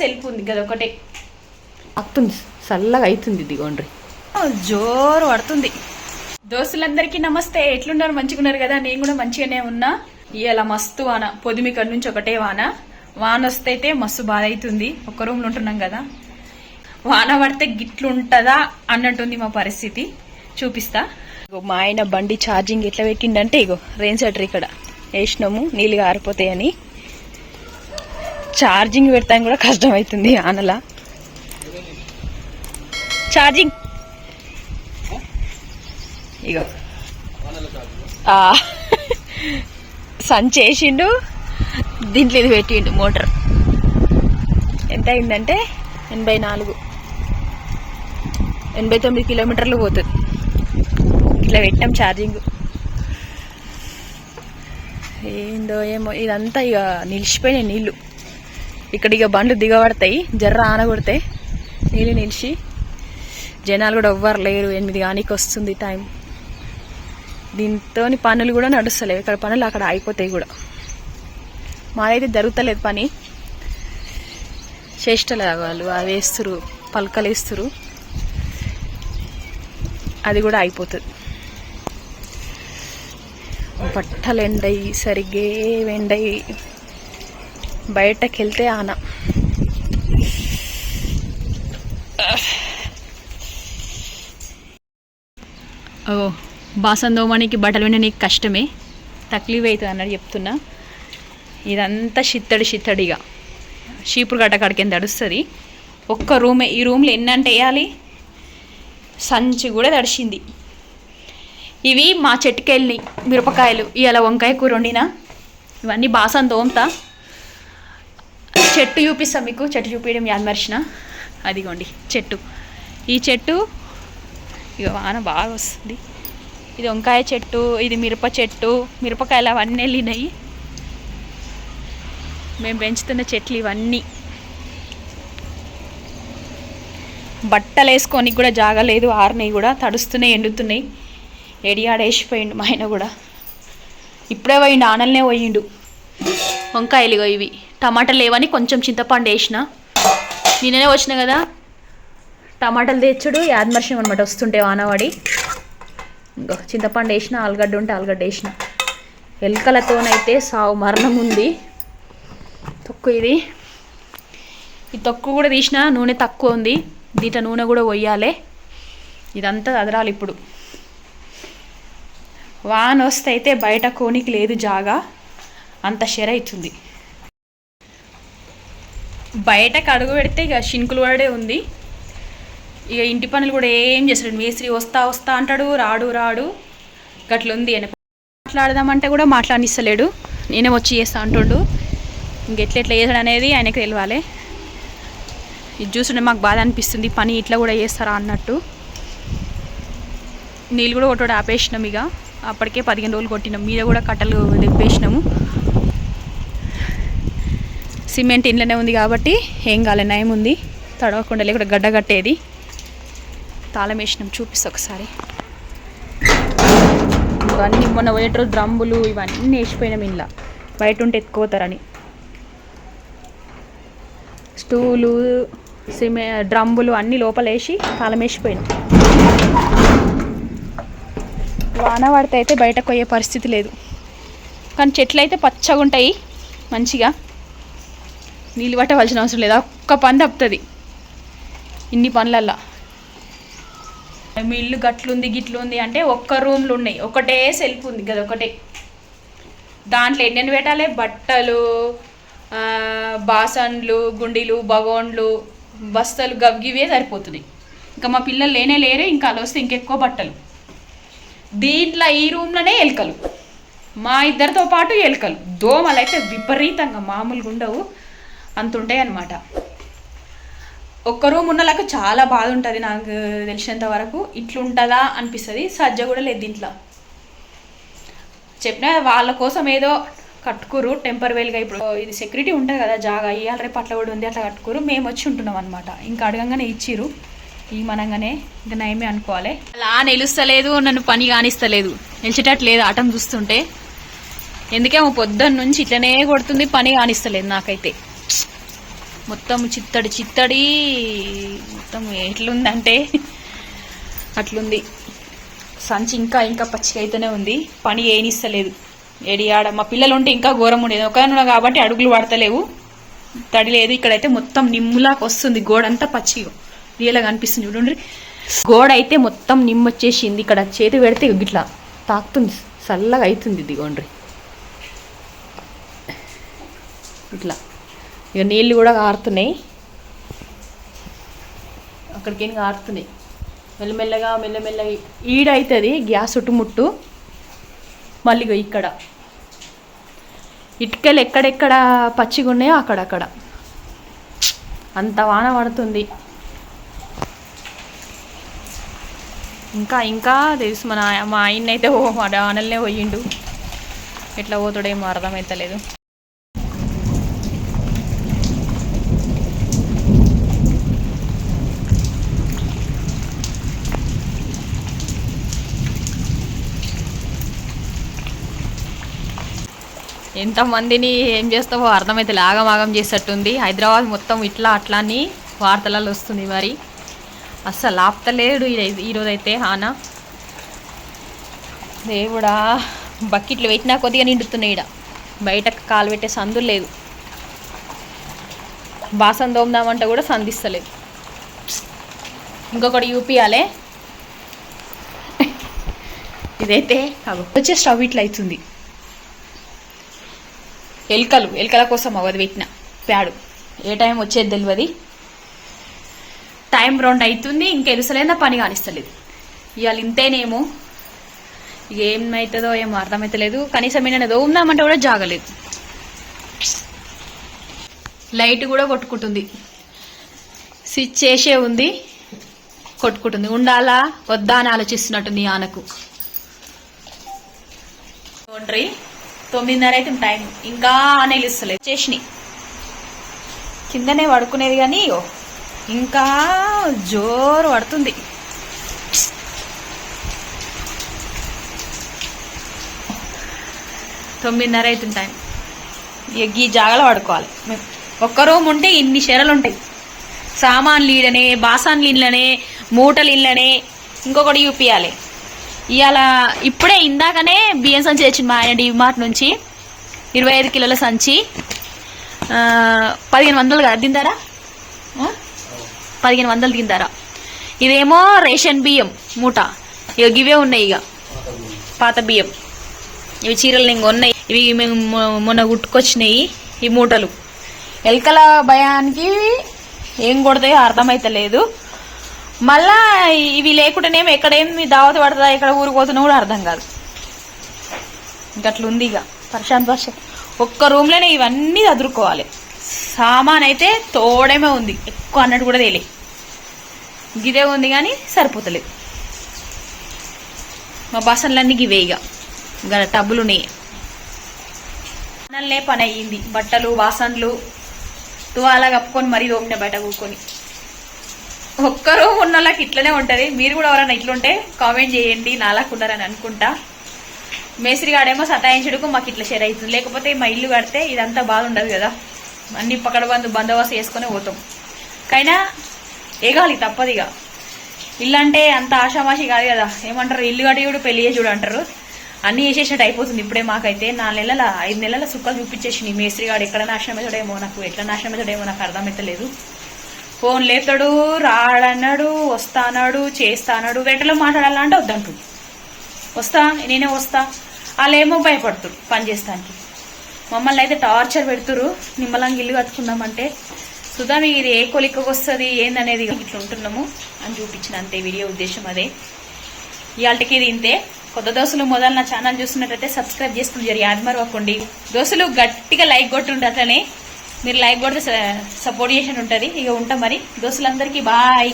Self ఉంది కదా ఒకటే. అత్తుంది చల్లగా అవుతుంది దిగోండ్రి జోరు పడుతుంది. దోస్తులందరికీ నమస్తే. ఎట్లున్నారు? మంచిగున్నారు కదా? నేను కూడా మంచిగానే ఉన్నా. ఇవాళ మస్తు వాన. పొదిమి కాడ నుంచి ఒకటే వాన. వాన వస్తే అయితే మస్తు బాధ అవుతుంది ఒక్క రూమ్లో ఉంటున్నాం కదా. వాన పడితే గిట్లుంటదా అన్నట్టుంది మా పరిస్థితి. చూపిస్తా. ఇగో మా ఆయన బండి ఛార్జింగ్ ఎట్లా పెట్టిండంటే ఇగో రెయిన్ సెటర్ ఇక్కడ. వేసినాము నీళ్ళు ఆరిపోతాయని ఛార్జింగ్ పెడతాం కూడా కష్టం అవుతుంది ఆనలా ఛార్జింగ్ ఇగో. సన్ సంచి వేసిండు దీంట్లో ఇది పెట్టిండు మోటార్. ఎంత అయిందంటే ఎనభై నాలుగు. ఎనభై తొమ్మిది కిలోమీటర్లు పోతుంది. ఇట్లా పెట్టాం ఛార్జింగ్ ఏందో ఏమో ఇదంతా ఇక నిలిచిపోయినాయి నీళ్ళు ఇక్కడ ఇక బండ్లు దిగబడతాయి. జర్ర ఆనగొడితే నీళ్ళు నిలిచి జనాలు కూడా ఎవ్వరు లేరు. ఎనిమిది కానీకి వస్తుంది టైం. దీంతో పనులు కూడా నడుస్తలేవు. ఇక్కడ పనులు అక్కడ అయిపోతాయి కూడా. మాదైతే జరుగుతలేదు పని. చేష్టలేదు వాళ్ళు అవి వేస్తురు పలకలు వేస్తురు. అది కూడా అయిపోతుంది పట్టలు ఎండయి సరిగ్గే ఎండయి. బయటకెళ్తే ఆన. ఓ బాసం దోమనికి బట్టలు నీకు కష్టమే. తక్లీవ్ అవుతుంది అన్నట్టు చెప్తున్నా. ఇదంతా చిత్తడి చిత్తడిగా. చీపురు గట్ట కాడికి తడుస్తుంది. ఒక్క రూమే ఈ రూమ్లో ఎన్నంటే వేయాలి? సంచి కూడా తడిచింది ఇవి మా చెట్టుకెళ్ళి మిరపకాయలు. ఇవాళ వంకాయ కూర వండినా. ఇవన్నీ బాసం తోముతా చెట్టు చూపిస్తాం మీకు. చెట్టు చూపించడం యాన్ మర్చిన. అదిగోండి చెట్టు. ఈ చెట్టు ఇక వాన బాగా వస్తుంది. ఇది వంకాయ చెట్టు ఇది మిరప చెట్టు మిరపకాయలు అవన్నీ వెళ్ళినాయి. మేము పెంచుతున్న చెట్లు ఇవన్నీ. బట్టలు వేసుకొని కూడా జాగలేదు ఆరినాయి కూడా తడుస్తున్నాయి ఎండుతున్నాయి. ఎడియాడేసిపోయిండు మా ఆయన కూడా. ఇప్పుడే పోయిండు ఆనల్నే పోయిండు. వంకాయలు ఇవి. టమాటాలు లేవని కొంచెం చింతపండు వేసిన. నిన్ననే వచ్చిన కదా. టమాటాలు తెచ్చుడు యాద్మర్షం అనమాట వస్తుంటే వానవాడి. ఇంకో చింతపండు వేసిన ఆలుగడ్డ ఉంటే ఆలుగడ్డ వేసిన. ఎలుకలతోనైతే సావు మరణం ఉంది. తొక్కు ఇది. ఈ తొక్కు కూడా తీసిన నూనె తక్కువ ఉంది. దీంట్లో నూనె కూడా పోయాలి. ఇదంతా అదరాలి ఇప్పుడు. వాన వస్తే అయితే బయట కోనికి లేదు జాగా. అంత షెర అవుతుంది. బయటకు అడుగు పెడితే ఇక షింకులు వాడే ఉంది. ఇక ఇంటి పనులు కూడా ఏం చేస్తాడు మేస్త్రి వస్తా వస్తా అంటాడు రాడు రాడు. గట్లుంది అని మాట్లాడదామంటే కూడా మాట్లాడిస్తలేడు. నేనే వచ్చి చేస్తా అంటుండు. ఇంకెట్లెట్లా ఎట్లా చేస్తాడు అనేది ఆయనకు తెలియాలి ఇది చూస్తుంటే మాకు బాధ అనిపిస్తుంది. పని ఇట్లా కూడా చేస్తారా అన్నట్టు. నీళ్ళు కూడా కొట్టడం ఆపేసినాం ఇక. అప్పటికే పదిహేను రోజులు కొట్టినాం. మీద కూడా కట్టలు తెప్పేసినాము సిమెంట్ ఇంట్లోనే ఉంది కాబట్టి ఏం కాలే నయం ఉంది. తడవకుండా లేకుండా గడ్డ కట్టేది. తాళం వేసినాం చూపిస్తా ఒకసారి. ఇవన్నీ మొన్న పోయేటరు డ్రమ్ములు ఇవన్నీ వేసిపోయినాం ఇంట్లో బయట ఉంటే ఎత్తుకోతారని స్టూలు సిమె డ్రమ్ములు అన్నీ లోపల వేసి తాళం వేసిపోయినాం. వాన పడితే అయితే బయటకు పోయే పరిస్థితి లేదు. కానీ చెట్లు అయితే పచ్చగా ఉంటాయి మంచిగా. నీళ్ళు పట్టవలసిన అవసరం లేదు. ఒక్క పని తప్పుతుంది. ఇన్ని పనులల్లా. మీ ఇల్లు గట్లుంది గిట్లుంది అంటే ఒక్క రూమ్లు ఉన్నాయి. ఒకటే సెల్ఫ్ ఉంది కదా ఒకటే. దాంట్లో ఎన్నెన్ని పెట్టాలి? బట్టలు బాసన్లు గుండీలు బగోన్లు బస్తలు గవ్గివే సరిపోతుంది ఇంకా మా పిల్లలు లేనే లేరు ఇంకా అలా వస్తే ఇంకెక్కువ బట్టలు. దీంట్లో ఈ రూమ్లోనే ఎలుకలు. మా ఇద్దరితో పాటు ఎలుకలు. దోమలు అయితే విపరీతంగా మామూలుగా ఉండవు అంత ఉంటాయి అనమాట ఒక్క రూమ్ ఉన్నలకు చాలా బాధ ఉంటుంది నాకు తెలిసినంత వరకు. ఇట్లుంటుందా అనిపిస్తుంది. సజ్జ కూడా లేదు దీంట్లో. చెప్పిన వాళ్ళ కోసం ఏదో కట్టుకురు టెంపరవరీగా ఇప్పుడు. ఇది సెక్యూరిటీ ఉంటుంది కదా జాగా. ఇవాళ రేపు అట్లా కూడా ఉంది అట్లా కట్టుకురు మేము వచ్చి ఉంటున్నాం అనమాట ఇంకా అడగంగానే ఇచ్చిరు ఈ మనంగానే ఇంకా నయమే అనుకోవాలి. అలా నిలుస్తలేదు నన్ను పని కానిస్తలేదు. నిలిచేటట్టు లేదు ఆటం చూస్తుంటే. ఎందుకేమో పొద్దున్న నుంచి ఇట్లనే కొడుతుంది పని కానిస్తలేదు నాకైతే. మొత్తం చిత్తడి చిత్తడి. మొత్తం ఎట్లుందంటే? అట్లుంది. సంచి ఇంకా ఇంకా పచ్చిగా అయితేనే ఉంది. పని ఏనిస్తలేదు. ఏడి ఆడ మా పిల్లలు ఉంటే ఇంకా ఘోరం ఉండేది. ఒక కాబట్టి అడుగులు పడతలేవు తడి లేదు. ఇక్కడైతే మొత్తం నిమ్ములాకి వస్తుంది. గోడ అంతా పచ్చిగా. రియల్గా అనిపిస్తుంది చూడండి. గోడ అయితే మొత్తం నిమ్ము వచ్చేసింది ఇక్కడ చేతి పెడితే ఇట్లా తాకుతుంది. చల్లగా అవుతుంది ఇదిగోండ్రి. ఇట్లా. ఇక నీళ్ళు కూడా కారుతున్నాయి అక్కడికి ఏం కారుతున్నాయి మెల్లమెల్లగా మెల్లమెల్లగా ఈడ అవుతుంది గ్యాస్ చుట్టుముట్టు మళ్ళీ ఇక్కడ. ఇటుకలు ఎక్కడెక్కడ పచ్చిగా ఉన్నాయో అక్కడక్కడ. అంత వాన పడుతుంది. ఇంకా ఇంకా తెలుసు మన మా ఆయన అయితే ఓ మా డానల్నే పోయిండు. ఎట్లా పోతాడేమో అర్థమైతలేదు. ఎంతమందిని ఏం చేస్తావో అర్థమైతే ఆగమాగం చేసేట్టుంది. హైదరాబాద్ మొత్తం ఇట్లా అట్లా అని వార్తలలో వస్తుంది మరి. అస్సలు ఆపుతలేడు ఈరోజైతే ఈరోజు అయితే దేవుడా బకెట్లు పెట్టినా కొద్దిగా నిండుతున్నాయి ఈడ. బయటకు కాలు పెట్టే సందు లేదు. బాసం దోమదామంటే కూడా సంధిస్తలేదు ఇంకొకటి యూపీయాలే ఇదైతే వచ్చే స్టవ్ ఇట్లా అవుతుంది. ఎలుకలు ఎలుకల కోసం అవది పెట్టిన ప్యాడు. ఏ టైం వచ్చేది తెలియదు టైం రెండు అవుతుంది ఇంకా ఎరుసలేదా పని కానిస్తలేదు. ఇవాళ ఇంతేనేమో? ఏమైతుందో ఏమవుతుందో ఏమో అర్థమవుతలేదు కనీసం ఏమైనా దోముదామంటే కూడా జాగలేదు. లైట్ కూడా కొట్టుకుంటుంది. స్విచ్ చేసే ఉంది కొట్టుకుంటుంది. ఉండాలా? వద్దా అని ఆలోచిస్తున్నట్టుంది ఆనకు. చూడండి తొమ్మిదిన్నర అయితే టైం ఇంకా నిలుస్తలేదు చేసినాయి కిందనే పడుకునేది కానీ ఇంకా జోరు పడుతుంది. తొమ్మిదిన్నర అవుతుంది టైం ఇక ఈ జాగలో పడుకోవాలి. మేము ఒక్క రూమ్ ఉంటే ఇన్ని షెరలు ఉంటాయి. సామాన్లు ఈడనే బాసాన్లు ఇళ్ళనే మూటలు ఇళ్ళనే ఇంకొకటి చూపియాలి. ఇవాళ ఇప్పుడే ఇందాకనే బియ్యం సంచి తెచ్చింది మా ఆయన డిమార్ట్ నుంచి. ఇరవై ఐదు కిలోల సంచి. పదిహేను వందలు కదా దిందారా పదిహేను వందలు దిందారా ఇదేమో రేషన్ బియ్యం మూట. ఇక ఇవే ఉన్నాయి ఇక పాత బియ్యం. ఇవి చీరలు ఇంకా ఉన్నాయి. ఇవి మేము మొన్న గుట్టుకొచ్చినాయి ఈ మూటలు. ఎలకల భయానికి ఏం కొడతాయో అర్థమైతలేదు. మళ్ళా ఇవి లేకుండానేమో ఎక్కడేమి దావత పడుతుందా ఎక్కడ ఊరికి పోతున్నా కూడా అర్థం కాదు. ఇంకట్లుంది ఇక. ప్రశాంత్ భాష. ఒక్క రూమ్లోనే ఇవన్నీ అదురుకోవాలి సామాన్ అయితే తోడేమే ఉంది. ఎక్కువ అన్నట్టు కూడా తేలే గిదే ఉంది కానీ సరిపోతలేదు. మా బాసన్లన్నీ గివే ఇక. ఇంకా టబ్బులు ఉన్నాయి. అన్నల్లే పని అయ్యింది బట్టలు వాసన్లు తువాలా కప్పుకొని మరీ తోమిన బయట కూకొని ఒక్కరు ఉన్న వాళ్ళకి ఇట్లనే ఉంటది. మీరు కూడా ఎవరైనా ఇట్లుంటే కామెంట్ చేయండి. నాలాకున్నారని అనుకుంటా. మేస్త్రి గాడేమో సతాయించుడుకు మాకు ఇట్లా షేర్ అవుతుంది. లేకపోతే మా ఇల్లు కడితే ఇదంతా బాధ ఉండదు కదా. అన్ని పక్కడ బందు బందోబస్తు చేసుకుని పోతాం. కైనా ఏగాలి తప్పదు ఇక. ఇల్లు అంటే అంత ఆషామాషి కాదు కదా. ఏమంటారు? ఇల్లు కట్టి పెళ్ళి చేసి చూడు అంటారు. అన్ని చేసేసినట్టు అయిపోతుంది ఇప్పుడే మాకైతే. నాలుగు నెలల ఐదు నెలల సుక్కలు చూపించేసి మేస్త్రి గాడు. ఎక్కడ నాశనం అవుతాడేమో నాకు ఎట్లా నాశనం అవుతాడేమో నాకు అర్థమైతలేదు. ఫోన్ లేతాడు రాడన్నాడు వస్తానాడు చేస్తానాడు వెంటలో మాట్లాడాలంటే వద్దంటుంది. వస్తా నేనే వస్తా. వాళ్ళేమో భయపడుతురు పని చేస్తానికి మమ్మల్ని అయితే టార్చర్ పెడుతురు నిమ్మలంగా ఇల్లు కట్టుకుందామంటే. సుధా ఇది ఏ కొలికకు వస్తుంది ఏందనేది ఇట్లా ఉంటున్నాము అని చూపించిన అంతే వీడియో ఉద్దేశం అదే. ఇవాళకి ఇది ఇంతే. కొత్త దోశలు మొదలు నా ఛానల్ చూస్తున్నట్టయితే సబ్స్క్రైబ్ చేసుకుని జరి యాద్ మరవకండి దోశలు గట్టిగా లైక్ కొట్టుండే అట్లనే. మీరు లైక్ కొడితే సపోర్ట్ చేసి ఉంటుంది. ఇక ఉంటాం మరి. దోస్తులందరికీ బాయ్.